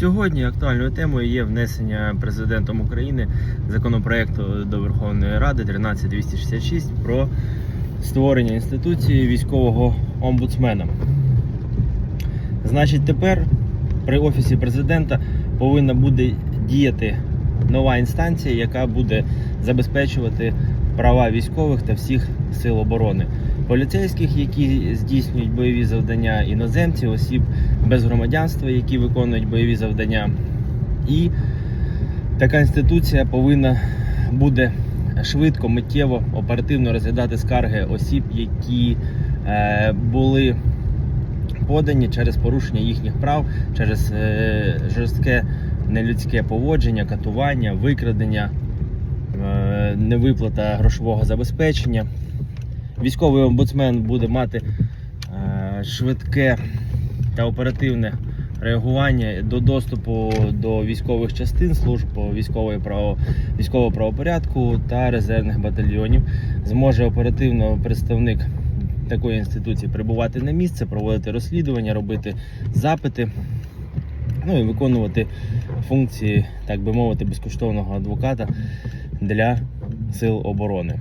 Сьогодні актуальною темою є внесення президентом України законопроекту до Верховної Ради 13266 про створення інституції військового омбудсмена. Значить, тепер при офісі президента повинна буде діяти нова інстанція, яка буде забезпечувати права військових та всіх сил оборони, поліцейських, які здійснюють бойові завдання, іноземців, осіб без громадянства, які виконують бойові завдання. І така інституція повинна буде швидко, миттєво, оперативно розглядати скарги осіб, які е, були подані через порушення їхніх прав, через е, жорстке нелюдське поводження, катування, викрадення, е, невиплата грошового забезпечення. Військовий омбудсмен буде мати е, швидке та оперативне реагування до доступу до військових частин, служб військової право, військового правопорядку та резервних батальйонів. Зможе оперативно представник такої інституції прибувати на місце, проводити розслідування, робити запити, ну і виконувати функції, так би мовити, безкоштовного адвоката для сил оборони.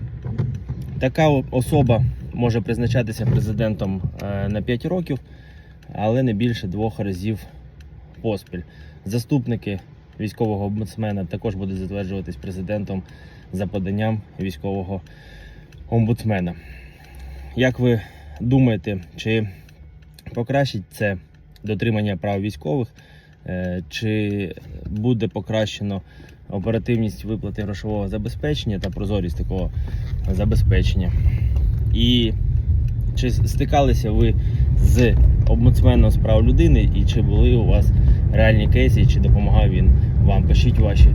Така особа може призначатися президентом е, на 5 років, але не більше двох разів поспіль. Заступники військового омбудсмена також будуть затверджуватись президентом за поданням військового омбудсмена. Як ви думаєте, чи покращить це дотримання прав військових, чи буде покращено оперативність виплати грошового забезпечення та прозорість такого забезпечення? І чи стикалися ви з омбудсменом з прав людини, і чи були у вас реальні кейси, чи допомагав він вам? Пишіть ваші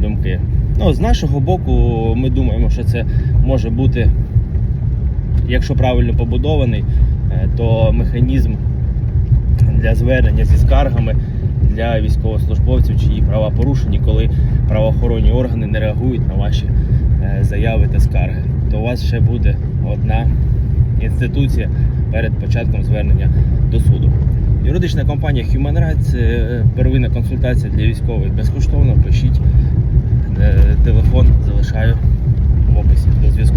думки. Ну, з нашого боку, ми думаємо, що це може бути, якщо правильно побудований, е, то механізм для звернення зі скаргами для військовослужбовців, чиї права порушені, коли правоохоронні органи не реагують на ваші е, заяви та скарги. То у вас ще буде одна інституція перед початком звернення до суду. Юридична компанія Human Rights, е, первинна консультація для військових безкоштовно. Пишіть Е, телефон залишаю в описі до зв'язку.